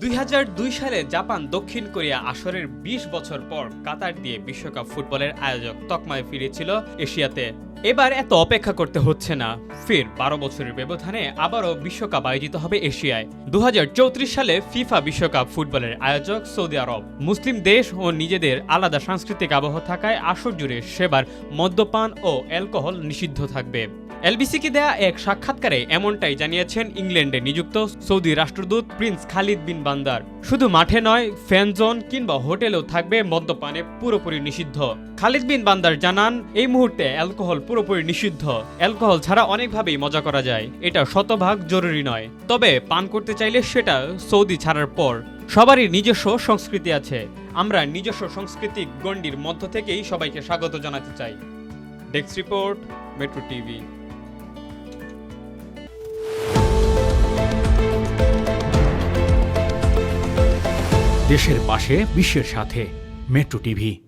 দুই হাজার দুই সালে জাপান দক্ষিণ কোরিয়া আসরের ২০ বছর পর কাতার দিয়ে বিশ্বকাপ ফুটবলের আয়োজক তকমায় ফিরেছিল এশিয়াতে। এবার এত অপেক্ষা করতে হচ্ছে না। ফের বারো বছরের ব্যবধানে আবারও বিশ্বকাপ আয়োজিত হবে এশিয়ায়। দু সালে ফিফা বিশ্বকাপ ফুটবলের আয়োজক সৌদি আরব মুসলিম দেশ ও নিজেদের আলাদা সাংস্কৃতিক আবহ থাকায় আসর জুড়ে সেবার মদ্যপান ও অ্যালকোহল নিষিদ্ধ থাকবে। এলবিসিকে দেয়া এক সাক্ষাৎকারে এমনটাই জানিয়েছেন ইংল্যান্ডে নিযুক্ত সৌদি রাষ্ট্রদূত প্রিন্স খালিদ বিন বান্দার। শুধু মাঠে নয় ফ্যান জোন কিংবা হোটেলেও থাকবে মদ্যপানে পুরোপুরি নিষিদ্ধ। খালিদ বিন বান্দার জানান, এই মুহূর্তে অ্যালকোহল পুরোপুরি নিষিদ্ধ। অ্যালকোহল ছাড়া অনেকভাবেই মজা করা যায়। এটা শতভাগ জরুরি নয়। তবে পান করতে চাইলে সেটা সৌদি ছাড়ার পর। সবারই নিজস্ব সংস্কৃতি আছে। আমরা নিজস্ব সাংস্কৃতিক গণ্ডির মধ্য থেকেই সবাইকে স্বাগত জানাতে চাই। Desk report, metro TV. দেশের পাশে, বিশ্বের সাথে। Metro TV.